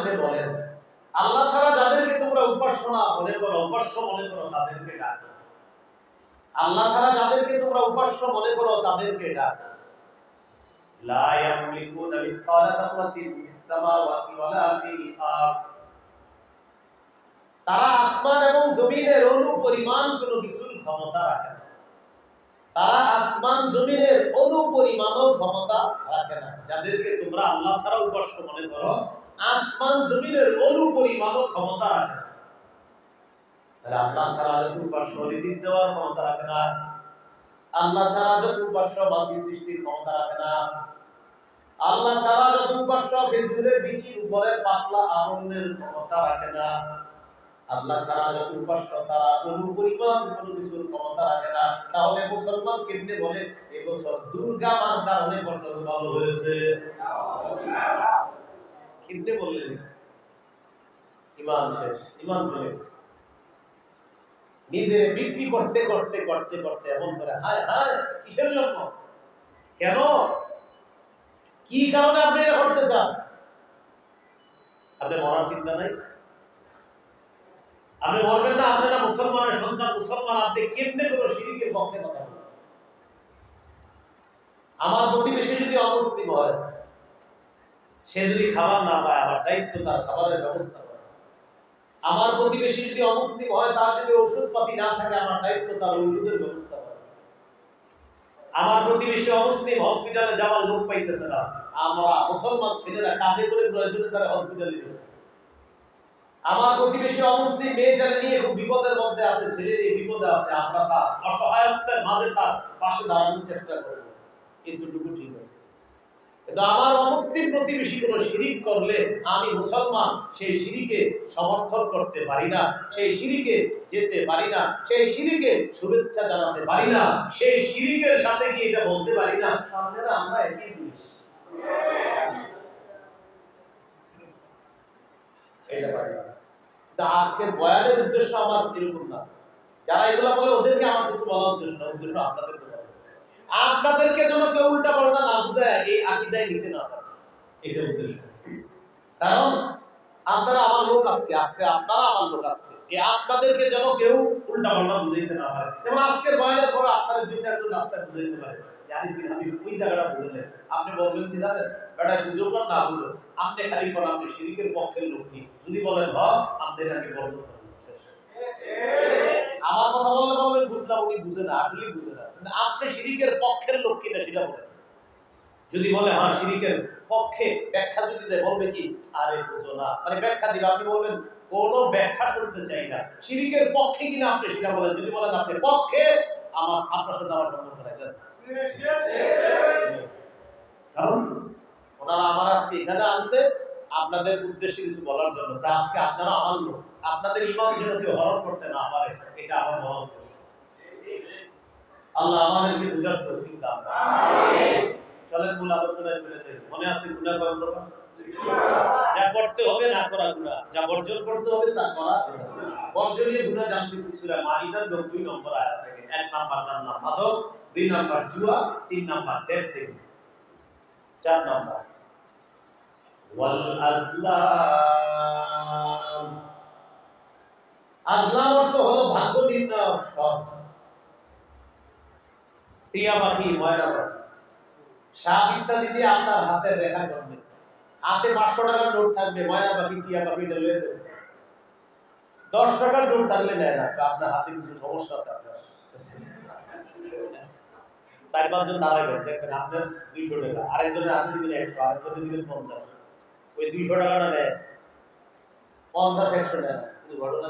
আপনি বলেন। আল্লাহ ছাড়া যাদেরকে তোমরা উপাসনা মনে করো, উপাস্য মনে করো, তাদেরকে ডাকো আল্লাহ ছাড়া যাদেরকে তোমরা উপাস্য মনে করো, তাদেরকে ডাকো লা যাররাতিন ফিস সামাওয়াতি ওয়ালা ফিল তারা আসমান এবং জমিনের অনু কোনো কিছুর ক্ষমতা রাখে না। তারা আসমান জমিনের অনু পরিমাণও ক্ষমতা রাখে না। যাদেরকে তোমরা আল্লাহ ছাড়া উপাস্য মনে করো আসমান জমিনের অনু পরিমাণও ক্ষমতা রাখে না তাহলে আল্লাহ ছাড়া যত উপাস্য রিজিক দেওয়ার ক্ষমতা রাখে না। আল্লাহ ছাড়া যত উপাস্য মাসি সৃষ্টির ক্ষমতা রাখে না। আল্লাহ ছাড়া যত উপাস্য খেজুরের বিচির উপরে পাতলা আনন্দের ক্ষমতা রাখে না। আল্লাহ ছাড়া যত উপাস্য তারা কোনো পরিমাণ কোনো কিছুর ক্ষমতা রাখে না। তাহলে মুসলমান কেমনে বলে? এবছর দুর্গা মার কারণে ফসল ভালো হয়েছে। বললেন ইমান শেষ ইমান চলে। নিজে বিক্রি করতে করতে করতে করতে এমন করে, হায় হায়, কিসের জন্য? কেন? কি কারণে আপনি এটা করতে চান? আপনি মরার চিন্তা নাই? আপনি মরবেন না আপনারা মুসলমানের সন্তান, মুসলমান, আপনি কেমনে করে শিরিকের পক্ষে কথা বলেন আমার প্রতিবেশী যদি অমুসলিম হয় সে যদি খাবার না পায় আমার দায়িত্ব তার খাবারের ব্যবস্থা করা। আমার প্রতিবেশী যদি অমুসলিম হয়, তার যদি ওষুধপাতি না থাকে, আমার দায়িত্ব তার ওষুধের ব্যবস্থা করা। আমার প্রতিবেশী অমুসলিম হসপিটালে যাওয়ার লোক পাইতেছে না। আমরা মুসলমান ছেলেরা কাজে করে প্রয়োজনে তারা হসপিটালে যায়। আমার প্রতিবেশী অমুসলিম মেয়ে যারা নিয়ে খুব বিপদের মধ্যে আছে ছেলে নিয়ে বিপদে আছে। আমরা তার অসহায়ত্বের মাঝে তার পাশে দাঁড়ানোর চেষ্টা করব। এতটুকু ঠিক আমার অমুসলিম প্রতিবেশী কোনো শিরিক করলে আমি মুসলমান, সেই শিরিকে সমর্থন করতে পারি না, সেই শিরিকে যেতে পারি না, সেই শিরিকে শুভেচ্ছা জানাতে পারি না, সেই শিরিকের সাথে গিয়ে এটা বলতে পারি না? আপনারা, আমরা একই জিনিস। আজকের বয়ানের উদ্দেশ্য আমার এরকম না। যারা এগুলা বলে ওদেরকে আমার কিছু বলা উদ্দেশ্য উদ্দেশ্য আপনাদেরকে বলা আপনাদেরকে যেন কেউ উল্টা পাল্টা না বুঝায়, এই আকিদায় নিতে না এটা উদ্দেশ্য। কারণ আপনারা আমার লোক আজকে আজকে আপনারা আমার লোক আজকে। আপনাদেরকে যেন কেউ উল্টা পাল্টা বুঝাইতে না পারে। যেমন আজকের পরে দুই চারজন রাস্তায় বুঝাইতে পারে। ওই জায়গাটা বুঝলেন। আপনি বলবেন, কি জানেন? না বুঝো? আপনি খালি আপনি শিরিকের পক্ষের লোক যদি বলেন হ আপনি নাকি বলতে আমার কথা বললে বলবেন, বুঝলাম, উনি বুঝে না। আসলে বুঝে আপনি শিরিকের পক্ষের লোক কিনা সেটা বলেন। যদি বলে হ্যাঁ শিরিকের পক্ষে ব্যাখ্যা যদি দেয়, বলবে কি? আরে বুঝো না। মানে ব্যাখ্যা দিলে আপনি বলবেন, কোনো ব্যাখ্যা শুনতে চাই না। শিরিকের পক্ষে কিনা আপনি সেটা বলেন। যদি বলেন আপনি পক্ষে, আমার, আপনার সাথে আমার সম্পর্ক রাখেন কারণ ওনারা আমার আজকে এখানে আনছে, আপনাদের উদ্দেশ্যে কিছু বলার জন্য। আজকে আপনারা আমার লোক। আপনাদের ইমান যেন কেউ হরণ করতে না পারে, এটা আমার উদ্দেশ্য আল্লাহ আমাদেরকে বুঝার তৌফিক দান করুন। চলেন মূল আলোচনায় চলে যাই। মনে আছে গুনাহ কম করবা যা করতে হবে না করা গুনাহ। যা বর্জন করতে হবে তা করা বর্জনীয় গুনাহ জানতেছি সূরা মাইদার 2 নম্বর আয়াত থেকে। এক নাম্বার জানলাম মাদক দুই নাম্বার জুয়া তিন নাম্বার থেকে চার নাম্বার। ওয়াল আজলাম। আজলাম অর্থ হলো ভাগ্য নির্ণায়ক সব টিয়া পাখি ময়না পাখি সাপ ইত্যাদি দিয়ে আপনার হাতের রেখা করবে হাতে পাঁচশো টাকার নোট থাকবে ময়না পাখি টিয়া পাখি লয়ে যাবে। দশ টাকার নোট থাকলে নেয় না আপনার হাতে কিছু সমস্যা আছে আপনার। চার পাঁচজন দাঁড়াবেন দেখবেন আপনার দুইশো টাকা। আরেকজনের হাতে দিবেন একশো, আরেকজনের দিবেন পঞ্চাশ। ওই দুইশো টাকাটা নেয়। পঞ্চাশ, একশো নেয় না। কিন্তু ঘটনা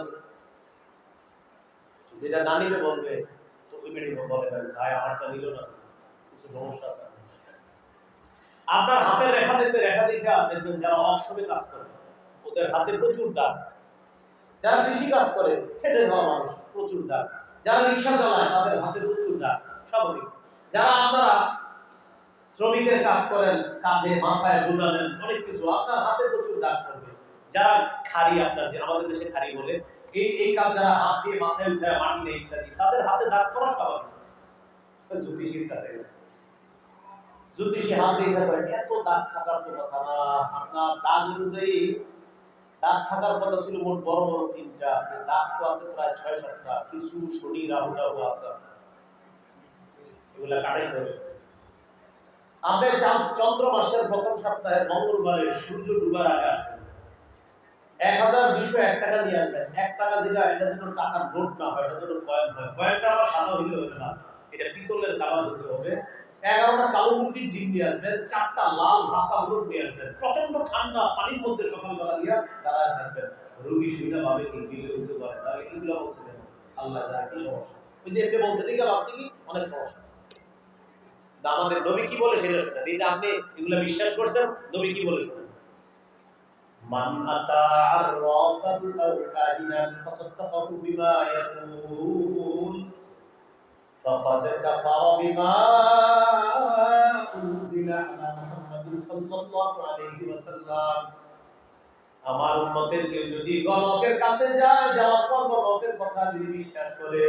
যেটা না নিবে বলবে আপনার হাতের রেখা দেখবে রেখা দেখা দেখবেন যারা কাজ করে, ওদের হাতে প্রচুর দাগ। যারা কৃষি কাজ করে খেটে খাওয়া মানুষ, প্রচুর দাগ। যারা রিক্সা চালায়, তাদের হাতে প্রচুর দাগ, স্বাভাবিক। যারা আপনারা শ্রমিকের কাজ করেন, কাঁধে, মাথায় বোঝালেন অনেক কিছু, আপনার হাতে প্রচুর দাগ করবে যারা খাড়ি, আপনার আমাদের দেশে খাড়ি বলে এই এই কাজ যারা হাত দিয়ে মাথায় নেই ইত্যাদি, তাদের হাতে দাগ করা স্বাভাবিক। জ্যোতিষীর কাছে জ্যোতিষী হাত দিয়ে এত দাগ থাকার তো কথা না, আপনার দাগ অনুযায়ী থাকার কথা ছিল মোট বড় বড় তিনটা দাঁত তো আছে প্রায় ছয় সাতটা, কিছু শনি, রাহু রাহু আছে এগুলা কাটাইতে হবে। চাঁদ- চন্দ্র মাসের প্রথম সপ্তাহে মঙ্গলবারে সূর্য ডুবার আগে প্রচণ্ড ঠান্ডা পানির মধ্যে সকালবেলা দিয়া দাঁড়ায় থাকবেন। রোগী শুনে ভাবে কি? পারে আল্লাহ কি বলছে কি? অনেক আমাদের নবী কি বলে সেটা আপনি এগুলো বিশ্বাস করছেন, নবী কি বলে মান আতা আররাফান আও কাহিনান ফাসাদ্দাকাহু বিমা ইয়াকুল, ফাকাদ কাফারা বিমা উনজিলা আলা মুহাম্মাদিন সাল্লাল্লাহু আলাইহি ওয়াসাল্লাম। আমার উম্মতের কেউ যদি গণকের কাছে যায়, যাওয়ার পর গণকের কথা যদি বিশ্বাস করে,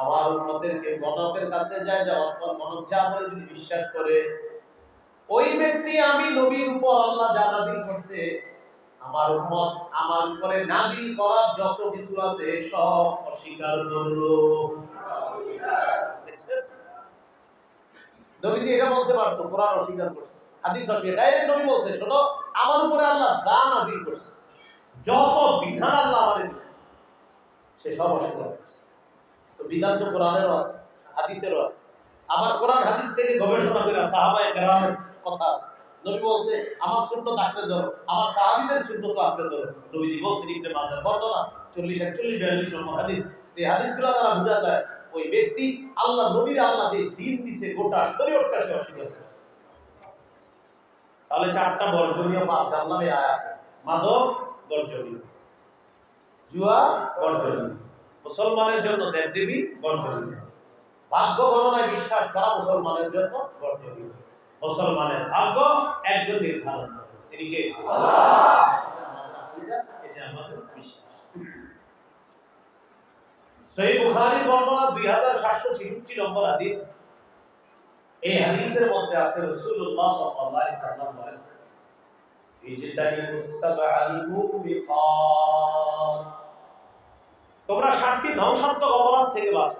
আমার উন্মতের কেউ গণকের কাছে যায়, যাওয়ার পর গণক যা বলে যদি বিশ্বাস করে, ওই ব্যক্তি আমি নবীর উপর আল্লাহ যা নাজিল করছে আমার উম্মত, আমার উপরে নাজিল করার যত কিছু আছে, সব অস্বীকার করল? নবীজি এটা বলতে পারতো, কোরআন অস্বীকার করছে, হাদিস অস্বীকার ডাইরেক্ট নবী বলছে, শোনো, আমার উপরে আল্লাহ যা নাজিল করছে, যত বিধান আল্লাহ আমাদের দিচ্ছে সে সব অস্বীকার তো বিধান তো কোরআনেরও আছে, হাদিসেরও আছে। আবার কোরআন হাদিস থেকে গবেষণা করে, সাহাবায়ে কেরামের কথা আছে। নবী বলছে, আমার ধরো, আমার সাহাবীদের ধরো। নবীজি ইবনে বর্ণনা 40 41 42 নম্বর হাদিস। এই হাদিসগুলো বোঝা যায়, ওই ব্যক্তি আল্লাহ, নবীর আল্লাহ যে দিন দিছে, গোটা শরীয়তটা সে অস্বীকার তাহলে চারটা বর্জনীয় পাপ জানলাম এই আয়াত। বর্জনীয় জুয়া বর্জনীয় মুসলমানের জন্য দেবদেবী বর্জনীয় ভাগ্য গণনায় বিশ্বাস করা মুসলমানের জন্য বর্জনীয় মুসলমানের ভাগ্য একজন নির্ধারণ করে তিনি কে? এটা আমাদের বিশ্বাস। বর্ণনা 2766 নম্বর হাদিস। এই হাদিসের মধ্যে আছে রাসূলুল্লাহ বলেন তোমরা সাতটি ধ্বংসাত্মক অপরাধ থেকে বাঁচো।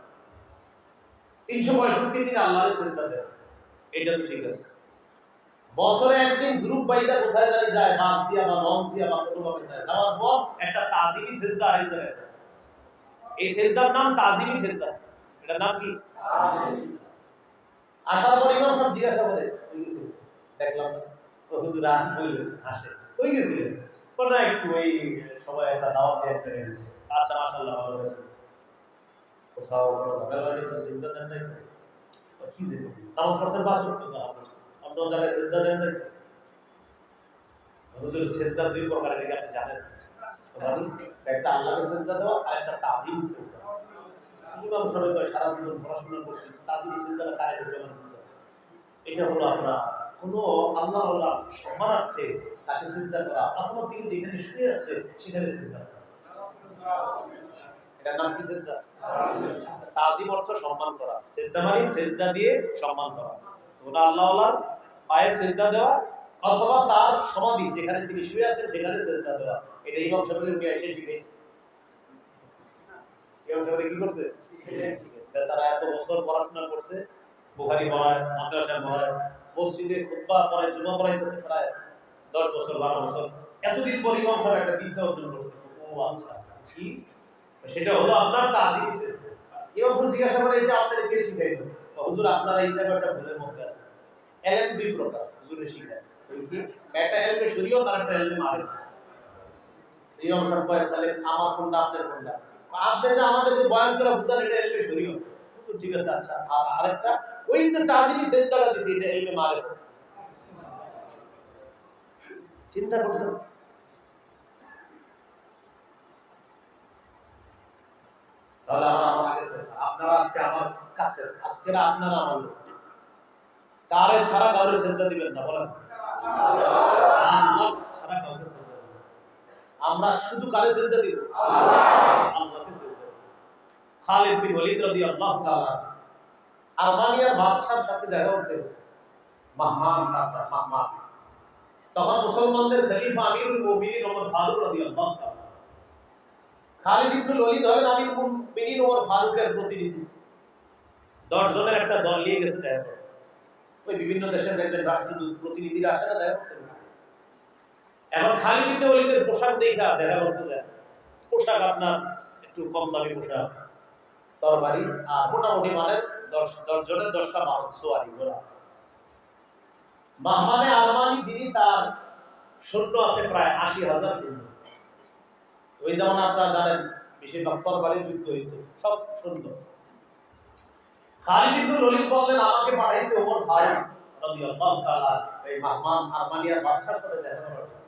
তিনশো পঁয়ষট্টি দিন এটা তো ঠিক আছে। বছরে একদিন গ্রুপ কোথায় যায় দিয়া বা বা যায়। যাওয়ার পর একটা তাজিমি সেজদা এই সেজদার নাম তাজিমি সেজদা। নাম কি? আসার পর ইমাম জিজ্ঞাসা করে দেখলাম না। হুজুর বললেন হাসে। তো একটু ওই সবাই একটা দাওয়াত দিয়ে আচ্ছা মাশাআল্লাহ, ভালো কোথাও কোনো তো দেন নাই। কি যে নামাজ পড়ছেন পাঁচ ওয়াক্ত না জায়গায় দেন নাই। হুজুর সিজদা দুই প্রকারের আপনি জানেন। একটা আল্লাহকে সিজদা দেওয়া আর একটা তাজিম ইমাম সাহেব কয়, সারা জীবন পড়াশোনা তাজিম সিজদাটা কারে এটা হলো আপনার কোনো আল্লাহ আল্লাহ সম্মানার্থে তাকে সিজদা করা। অথবা তিনি যেখানে শুয়ে আছে, সেখানে চিন্তা করা। মানে পড়াশোনা করছে, বুখারী পড়ায়, মাদ্রাসায় পড়ায়, মসজিদে খুতবা পড়ায়, জুমা পড়াইতেছে প্রায় দশ বছর, বারো বছর। এতদিন পর একটা বিদ্যা অর্জন করছে। ও আচ্ছা কি? সেটা হলো আপনার সেজদা ইমাম সাহেব জিজ্ঞাসা করে এটা আপনাদের কে শিখাইলো হুজুর, আপনারা এই জায়গাটা ভুলের মধ্যে আছে এলেম দুই প্রকার, হুজুরে শিখায়। একটা এলমে শরীয়ত আর একটা এলমে মারে ইমাম সাহেব কয় তাহলে আমার কোনটা, আপনার কোনটা? আপনি যে আমাদেরকে বয়ান করে বুঝান, এটা এলমে শরীয়ত। হুজুর, ঠিক আছে আচ্ছা আর আরেকটা, ওই যে তাজিমি সেজদাটা দিছি, এটা এলমে মারে চিন্তা করছেন? থাকছেন আজকের আপনারা আমার লোক। কারে ছাড়া কাউরে সেজদা দিবেন না, বলেন। আমরা শুধু কারে সেজদা দিব? খালিদ বিন ওয়ালিদ রাদিয়াল্লাহু তাআলা আরমানিয়ার বাদশার সাথে দেখা করতে মাহমান মাহমান। তখন মুসলমানদের খলিফা আমিরুল মুমিনিন ওমর ফারুক রাদিয়াল্লাহু তাআলা খালিদ ইবনে ওয়ালিদ হলেন আমিরুল মুমিনিন ওমর ফারুকের প্রতিনিধি। দশ জনের একটা দল নিয়ে গেছে দেখা ওই বিভিন্ন দেশের দেখবেন রাষ্ট্রদূত প্রতিনিধিরা আসে না দেখা করতে এখন খালিদ ইবনে ওয়ালিদের পোশাক দেখা দেখা করতে যায়। পোশাক আপনার একটু কম দামি পোশাক। তরবারি আর মোটামুটি মানে দশ দশ জনের দশটা বাহন সোয়ারি ঘোড়া। মাহমানে আরমানি যিনি তার সৈন্য আছে প্রায় আশি হাজার সৈন্য। ওই যেমন আপনারা জানেন, বেশিরভাগ তরবারি যুদ্ধ হইতো, সব সৈন্য খালিদ ইবনে বললেন, আমাকে পাঠাইছে ওমর ফারুক রাদিয়াল্লাহু তাআলা, এই মাহমান আরমানিয়ার বাদশার সাথে দেখা করার।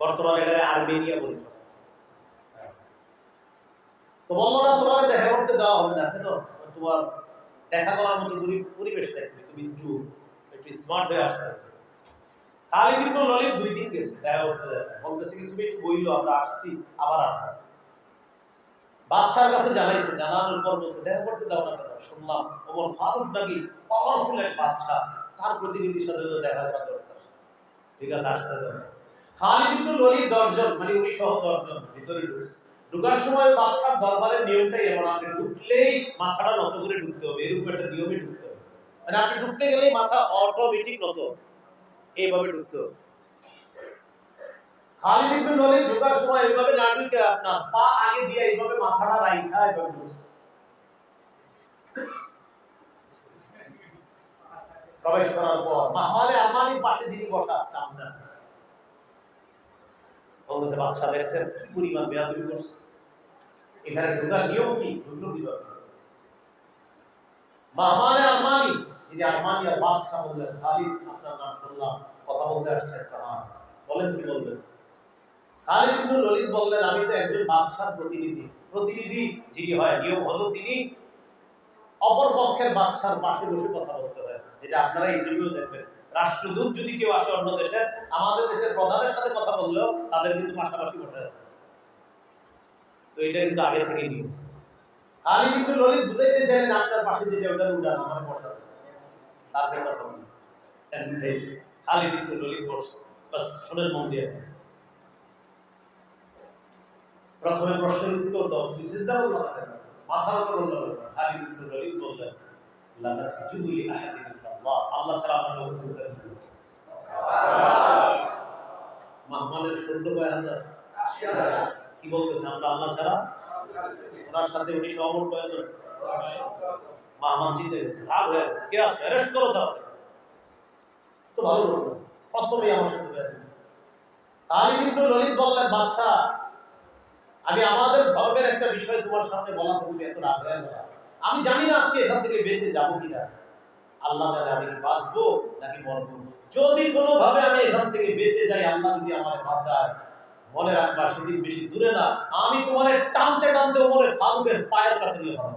বর্তমানে আর্মেনিয়া তোমার দেখা করতে দেওয়া হবে না তোমার দেখা করার মতো পরি- পরিবেশ দেখবে তুমি একটু একটু স্মার্ট হয়ে আসতে হবে। খালিদ ইবনে ওয়ালিদ দুই দিন গেছে দেখা। বলতেছে কি, তুমি আমরা আসছি, আবার আসব। বাদশার কাছে জানাইছে, জানানোর পর বলছে, দেখা করতে দাও না কেন? শুনলাম ওমর ফারুক নাকি পাওয়ারফুল এক বাদশা তার প্রতিনিধির সাথে তো দেখা করা দরকার। ঠিক আছে, আসতে খালিদ ইবনে মানে উনি সহ ভিতরে ঢুকছে। ঢুকার সময় বাদশার দরবারের নিয়মটাই এমন, আপনি ঢুকলেই মাথাটা নত করে ঢুকতে হবে, এরকম একটা নিয়মে ঢুকতে হবে। মানে আপনি ঢুকতে গেলেই মাথা অটোমেটিক নত। এইভাবে ঢুকতে হবে। খালিদ ইবনে ঢোকার সময় এইভাবে না ঢুকে আপনার পা আগে দিয়ে এইভাবে মাথাটা রাইখা, এইভাবে ঢুকছে। প্রবেশ করার পর মাহমালে আরমানির পাশে যিনি বসা, চামচা। বলতেছে বাচ্চা দেখছেন, কি পরিমাণ বেয়াদবি করছে। এখানে ঢোকার নিয়ম কি? ঢুকলো কীভাবে মাহমালে যিনি আরমানিয়ার খালিদ, আপনার নাম শুনলাম, কথা বলতে আসছেন হ্যাঁ বলেন কি বলবেন? খালিদ ওয়ালিদ বললেন, আমি তো একজন বাদশার প্রতিনিধি। প্রতিনিধি যিনি হয়, নিয়ম হলো তিনি অপর পক্ষের বাদশার পাশে বসে কথা বলতে হয়। যেটা আপনারা এই যুগেও দেখবেন। রাষ্ট্রদূত যদি কেউ আসে অন্য দেশে, আমাদের দেশের প্রধানের সাথে কথা বললেও তাদের কিন্তু পাশাপাশি বসে যাবে তো এটা কিন্তু আগে থেকে নিয়ম। খালিদ ইবনে ওয়ালিদ বুঝাইতে চাইলেন, আপনার পাশে যে ওটার উড়ান আমার তার ওয়ালিদ বসছে বাস মন দিয়ে প্রথমে প্রশ্নের উত্তর দাও না মাথা লা নাসজুদু লি ইল্লাল্লাহ, আল্লাহ ছাড়া আমরা কয় হাজার? কি বলতেছে আমরা আল্লাহ ছাড়া? ওনার সাথে উনি সহমত মাহমান জিতে গেছে, রাগ হয়ে গেছে, কে আসবে অ্যারেস্ট করো তাহলে তো ভালো প্রথমেই আমার সাথে। খালিদ ইবনে ওয়ালিদ বললেন বাদশা আমি আমাদের ধর্মের একটা বিষয় তোমার সামনে বলা তুমি এত রাগ হয়ে গেলা। আমি জানি না আজকে এখান থেকে বেঁচে যাব কিনা। আল্লাহ জানে আমি বাঁচবো নাকি মরবো। যদি কোনোভাবে আমি এখান থেকে বেঁচে যাই, আল্লাহ যদি আমার বাঁচায়, মনে রাখবা সেদিন বেশি দূরে না। আমি তোমার টানতে টানতে ওমরের ফারুকের পায়ের কাছে নিয়ে ভালো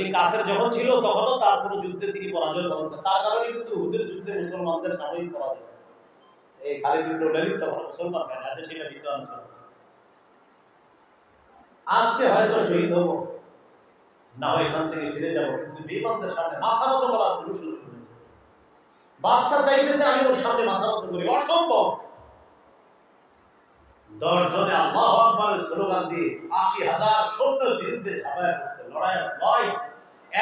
উনি কাফের যখন ছিল, তখনও তার কোনো যুদ্ধে তিনি পরাজয় করেন তার কারণে কিন্তু হুদের যুদ্ধে মুসলমানদের সাময়িক পরাজয় এই খালিদ ইবনে ওয়ালিদ তখন মুসলমান হয় আছে সেটা বিদ্যমান আজকে হয়তো শহীদ হব। না হয় এখান থেকে ফিরে যাব, কিন্তু বেঈমানদের সামনে মাথা মতো করার কোনো সুযোগ নেই। বাদশা চাইতেছে আমি ওর সামনে মাথা মতো করি। অসম্ভব। দশ জনে আল্লাহ আকবরের স্লোগান দিয়ে আশি হাজার সৈন্যের বিরুদ্ধে ঝাঁপায় পড়ছে লড়াই লড়াই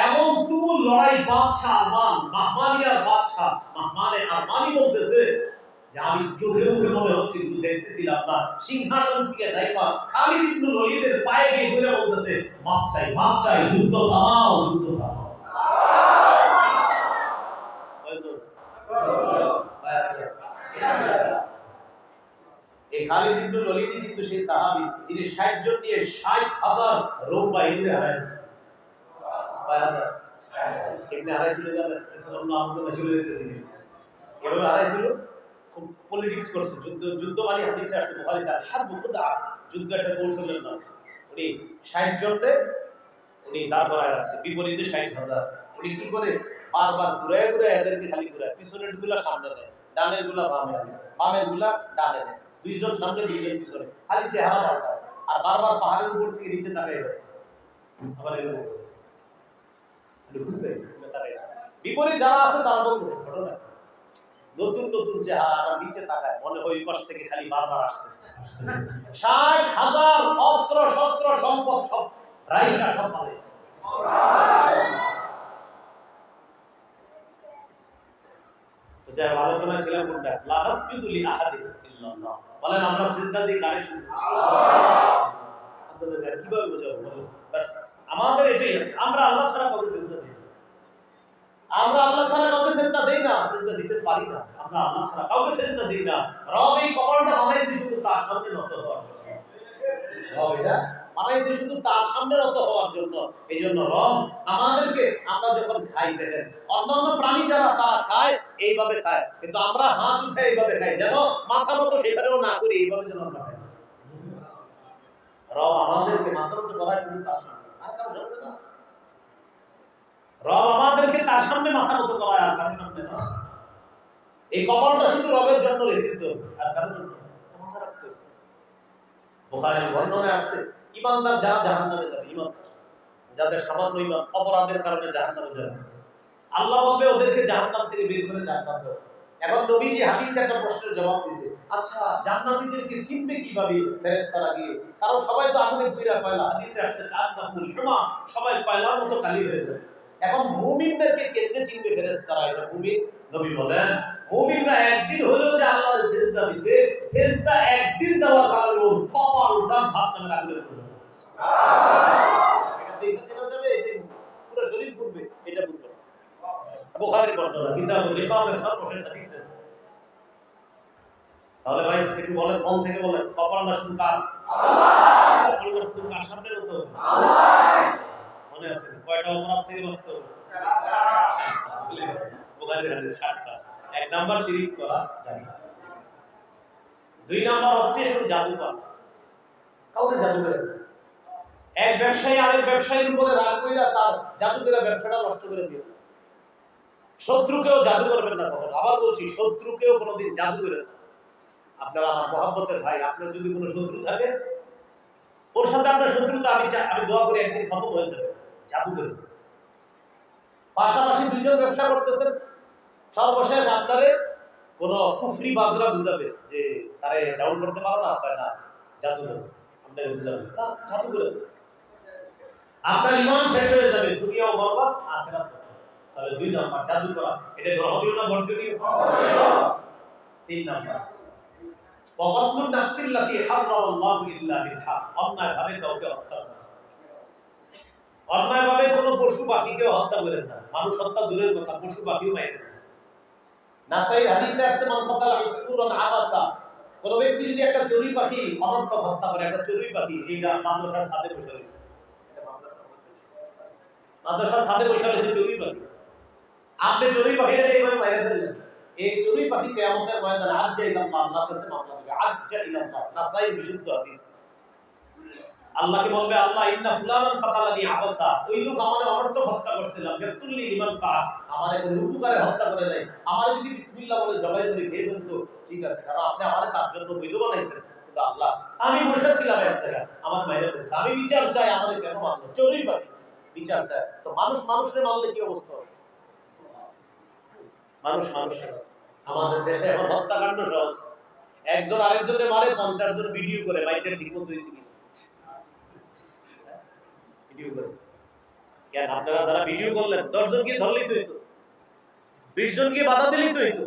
এমন তুমুল লড়াই বাদশা আরমান মাহমানিয়ার বাদশা মাহমানে আরমানি বলতেছে যে আমি চোখে মুখে মনে হচ্ছে, কিন্তু দেখতেছিলাম না। সিংহাসন থেকে পায়ে গিয়ে বলে বলতেছে, মাপ চাই মাপ চাই, যুদ্ধ থামাও যুদ্ধ থামাও। খালিদ কিন্তু সেই সাহাবী, যিনি 60 জন নিয়ে 60000 রোম বাহিনীকে হারাইছেন কয় হাজার কেমনে হারাইছিল জানেন অন্য আন্দোলন ছিল দিতেছিল এভাবে হারাইছিল খুব পলিটিক্স করছে। যুদ্ধ যুদ্ধ হাদিসে আসছে বুখারী তার হারবু খুদা যুদ্ধ একটা কৌশলের নাম। উনি 60 জনকে, উনি দাঁড় করায় রাখছে। বিপরীতে 60000 উনি কি করে? বারবার ঘুরে ঘুরে এদেরকে খালি ঘুরে পিছনেরগুলা সামনে নেয়, ডানেরগুলা বামে আনে। বামেরগুলা ডানে নেয়। দুইজন সামনে, দুইজন পিছনে। খালি চেহারা পাল্টায়। আর বারবার পাহাড়ের উপর থেকে নিচে তাকায়। আবার এরকম করে। একটু ঘুরবে, ঘুরে তাকায়। বিপরীত যারা আছে তারা ঘটনা নতুন নতুন চেহারা নিচে তাকায় মনে হয় পাশ থেকে খালি বারবার আসতেছে। ষাট হাজার অস্ত্র শস্ত্র সম্পদ সব রাইকা সব যাই হোক, আলোচনায় ছিলাম কোনটা? লা আহাদিন ইল্লাল্লাহ। বলেন আমরা কারে শুধু আপনাদের কীভাবে বোঝাবো ব্যাস। আমাদের এটাই আমরা আল্লাহ ছাড়া কাউকে সিজদা দিই আমরা আল্লাহ ছাড়া কাউকে সেজদা দেই না, সেজদা দিতে পারি না। আমরা আল্লাহ ছাড়া কাউকে সেজদা দিই না। রব এই কপালটা বানাইছে শুধু তার সামনে নত হওয়ার জন্য। রব এটা বানাইছে শুধু তার সামনে নত হওয়ার জন্য। এই জন্য রব আমাদেরকে আমরা যখন খাই, দেখেন, অন্যান্য প্রাণী যারা তারা খায়, এইভাবে খায়। কিন্তু আমরা হাত উঠে এইভাবে খাই, যেন মাথা মতো সেখানেও না করি, এইভাবে যেন আমরা খাই। রব আমাদেরকে মাথা মতো করায় শুধু তার সামনে। রব আমাদেরকে তার সামনে মাথা মতো করায়, আর কারোর সামনে না এই কপালটা শুধু রবের জন্য আর কারোর জন্য মাথা রাখতে। বুখারীর বর্ণনায় আসছে ইমানদার যারা জাহান্নামে যাবে, ইমানদার। যাদের সামান্য ইমান অপরাধের কারণে জাহান্নামে যাবে। আল্লাহ বলবে, ওদেরকে জাহান্নাম থেকে বের করে জান্নাত দাও। এখন নবীজি হাদিসে একটা প্রশ্নের জবাব দিয়েছে আচ্ছা জান্নাতীদেরকে চিনবে কীভাবে ফেরেশতারা গিয়ে? কারণ সবাই তো আগুনে পুইরা কয়লা হাদিসে আসছে কান্নাতুল হিমা, সবাই কয়লার মতো কালি হয়ে যায়। এখন মুমিনদেরকে কেমনে চিনবে ফেরেশতারা? এটা মুমিন নবী বলেন। মুমিনরা একদিন হলেও যে আল্লাহর সেজদা দিছে সেজদা একদিন দেওয়ার কারণে ওর কপালটা জাহান্নামের আগুনে পড়ে যাবে। এটা দেখে চেনা যাবে এই যে পুরো শরীর পড়বে এটা বুখারীর বর্ণনা কিতাবুল রিকাবের সর্বশেষ হাদিস তাহলে ভাই একটু বলেন মন থেকে বলেন কপালটা শুধু কার? কপালটা শুধু কার সামনে হতো মনে আছে? কয়টা অপরাধ থেকে বাঁচতে হবে বুখারীর হাদিস সাতটা। এক নাম্বার শিরিক করা দুই নাম্বার হচ্ছে জাদু করা কাউকে জাদু করে? না। এক ব্যবসায়ী আরেক ব্যবসায়ীর উপরে রাগ কইরা তার জাদু করে ব্যবসাটা নষ্ট করে দিও। শত্রুকেও জাদু করবেন না কখনো। আবার বলছি শত্রুকেও কোনোদিন জাদু করে না। আপনারা আমার মহাব্বতের ভাই আপনার যদি কোনো শত্রু থাকে ওর সাথে আপনার শত্রুতা আমি আমি দোয়া করি একদিন খতম হয়ে যাবে। জাদু করে না। পাশাপাশি দুইজন ব্যবসা করতেছেন সর্বশেষ আপনারে কোন কুফরি বাজরা বুঝাবে যে তারে ডাউন করতে পারো না আপনার না জাদু করে আপনাকে বুঝাবে না জাদু করে আপনার ইমান শেষ হয়ে যাবে দুনিয়াও বরবাদ আখেরাত বরবাদ। তাহলে দুই নাম্বার জাদু করা এটা গ্রহণীয় না বর্জনীয় তিন নাম্বার وقتل النفس التي حرم الله الا بالحق অন্যায় ভাবে কাউকে হত্যা করা অন্যায় ভাবে কোনো পশু পাখিকে হত্যা করেন না। মানুষ হত্যা দূরের কথা, পশু পাখিও মাইরেন না নাসাই হাদিসে আসছে মান কাতাল উসফুরান আবাসা। কোন ব্যক্তি যদি একটা চড়ুই পাখি অনর্থক হত্যা করে, একটা চড়ুই পাখি এই মাদ্রাসার ছাদে বসে রয়েছে। মাদ্রাসার ছাদে বসে রয়েছে চড়ুই পাখি। আপনি চড়ুই পাখিটা এইভাবে মাইরে ফেললেন। এই চড়ুই পাখি কিয়ামতের ময়দানে আজ্জা ইলাল্লাহ, আল্লাহর কাছে মামলা দিবে। আজ্জা ইলাল্লাহ, নাসাই বিশুদ্ধ হাদিস। আল্লাহকে বলবে, আল্লাহ, ইন্না ফুলানান কাতালানি আবাসা। ওই লোক আমারে অনর্থক হত্যা করছিলাম ইয়াকুল্লি লিমান ফা আমারে কোনো উপকারে হত্যা করে নাই। আমারে যদি বিসমিল্লাহ বলে জবাই করে খেয়ে ফেলতো ঠিক আছে, কারণ আপনি আমারে তার জন্য বৈধ বানাইছেন। কিন্তু আল্লাহ, আমি বসে ছিলাম এক জায়গায়, আমার বাইরে বলছে, আমি বিচার চাই আমাদের কেন মানলো চড়ুই পাখি বিচার চাই। তো মানুষ মানুষের মানলে কি অবস্থা হবে? মানুষ মানুষের আমাদের দেশে এখন হত্যাকাণ্ড সহজ। একজন আরেকজনের মারে, পঞ্চাশ জন ভিডিও করে, মাইকটা ঠিক মতো হয়েছে কি ভিডিও করে। কেন? আপনারা যারা ভিডিও করলেন ধরলেই তো হইতো? বিশ জন গিয়ে বাধা দিলেই তো হইতো?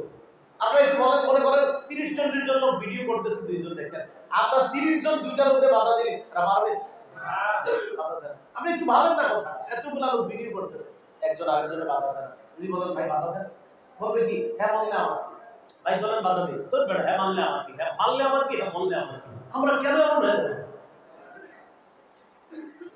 আপনারা একটু মনে মনে করেন তিরিশ জন লোক ভিডিও করতেছে দুইজন, দেখেন। আপনার তিরিশ জন দুইটা লোকে বাধা দিলে তারা আপনি একটু ভাবেন না কথা। এতগুলা লোক ভিডিও একজন আরেকজনের বাধা দেন। বলেন, ভাই, বাধা দেন। বলবে কি? হ্যাঁ মানলে আমার? ভাই, চলেন বাধা দিই। তোর হ্যাঁ মানলে আমার কি? হ্যাঁ মানলে আমার কি? হ্যাঁ বললে আমার কি? আমরা কেন এমন হয়ে যাব?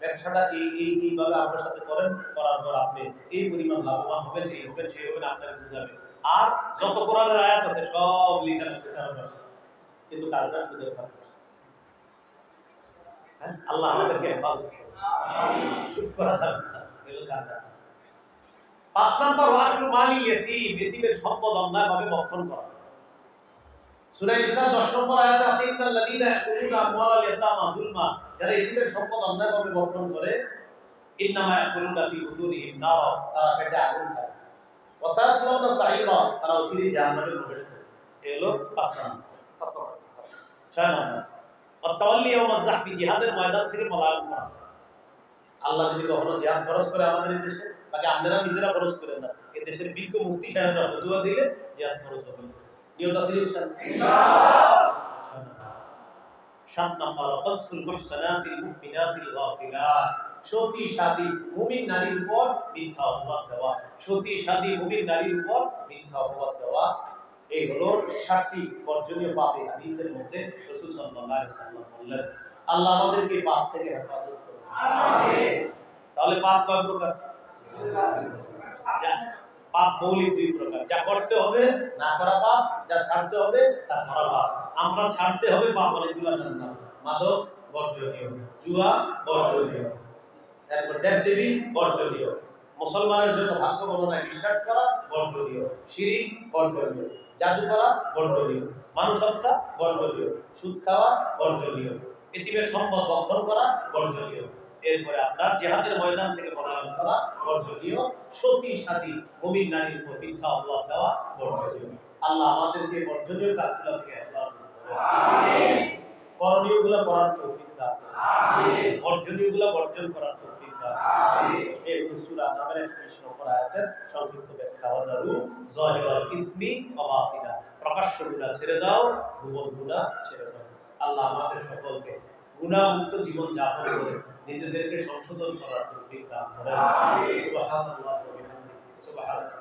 ব্যবসাটা এই এই, এইভাবে আপনার সাথে করেন, করার পর আপনি এই পরিমাণ লাভবান হবেন, এই হবেন, সেই হবেন, আপনারা বুঝাবে আর যত কোরআনের আয়াত আছে, সব লেখা রাখতে চান কিন্তু কাজটা সুদের কাজ হ্যাঁ? আল্লাহ আমাদেরকে করা যাবে পাঁচ নম্বর ওয়াকিলু মালি ইয়েতিম। ইয়েতিমের সম্পদ অন্যায়ভাবে করা। সূরা নিসা 10 নম্বর আয়াতে আছে ইন্নাল লাযীনা ইয়াকুলুনা আমওয়ালাল ইয়াতামা যুলমা যারা ইতিমের সম্পদ অন্যায়ভাবে বর্তন করে ইন্নামা ইয়াকুলুনা ফি বুতুনিহিম নার তারা পেটে আগুন খায়। ওয়াসায়াসলাউনা সাঈরা তারা অচিরে জাহান্নামে প্রবেশ করে। এই হলো পাঁচ নম্বর। পাঁচ নম্বর। ছয় নম্বর। অত্তাওয়াল্লি ইয়াউমা যাহফি জিহাদের ময়দান থেকে পলায়ন করা। আল্লাহ যদি কখনো জিহাদ খরচ করে আমাদের এই দেশে তাকে আপনারা নিজেরা খরচ করেন না। এই দেশের বিজ্ঞ মুফতি সাহেবরা ফতুয়া দিলে জিহাদ খরচ হবে। নিয়ত আছে ইনশাআল্লাহ। সাত নম্বর কসফুল মুহসানাতিল মুমিনাতিল গাফিলাত সতী সাদী মুমিন নারীর উপর মিথ্যা অপবাদ দেওয়া। সতী সাদী মুমিন নারীর উপর মিথ্যা অপবাদ দেওয়া। এই হলো সাতটি বর্জনীয় পাপে হাদিসের মধ্যে রাসূল সাল্লাল্লাহু আলাইহি বললেন। আল্লাহ আমাদেরকে পাপ থেকে হেফাজত করুন। আমিন। তাহলে পাপ কয় প্রকার? পাপ মৌলিক দুই প্রকার। যা করতে হবে না করা পাপ যা ছাড়তে হবে তা করা পাপ। আমরা ছাড়তে হবে পাপ অনেকগুলো জানলাম মাদক বর্জনীয়। জুয়া বর্জনীয়। এরপর দেবদেবী বর্জনীয়। মুসলমানের জন্য ভাগ্য গণনায় বিশ্বাস করা বর্জনীয়। শিরিক বর্জনীয়। জাদু করা বর্জনীয়। মানুষ হত্যা বর্জনীয়। সুদ খাওয়া বর্জনীয়। পৃথিবীর সম্পদ বক্ষণ করা বর্জনীয়। এরপরে আপনার জেহাদের ময়দান থেকে পলায়ন করা বর্জনীয়। সতী সাথী মুমিন, নারীর মিথ্যা অপবাদ দেওয়া বর্জনীয়। আল্লাহ আমাদেরকে বর্জনীয় কাজগুলো থেকে করণীয়গুলো করার তৌফিক দান বর্জনীয়গুলো বর্জন করার তৌফিক দান এই হলো নামের 120 নম্বর আয়াতের সংক্ষিপ্ত ব্যাখ্যা। ওয়াজারু জাহিরাল ইসমি ওয়া প্রকাশ্য গুনাহ ছেড়ে দাও ছেড়ে দাও। আল্লাহ আমাদের সকলকে জীবন যাপন করে নিজেদেরকে সংশোধন করার তৌফিক দান করেন। আমিন। সুবহানাল্লাহ।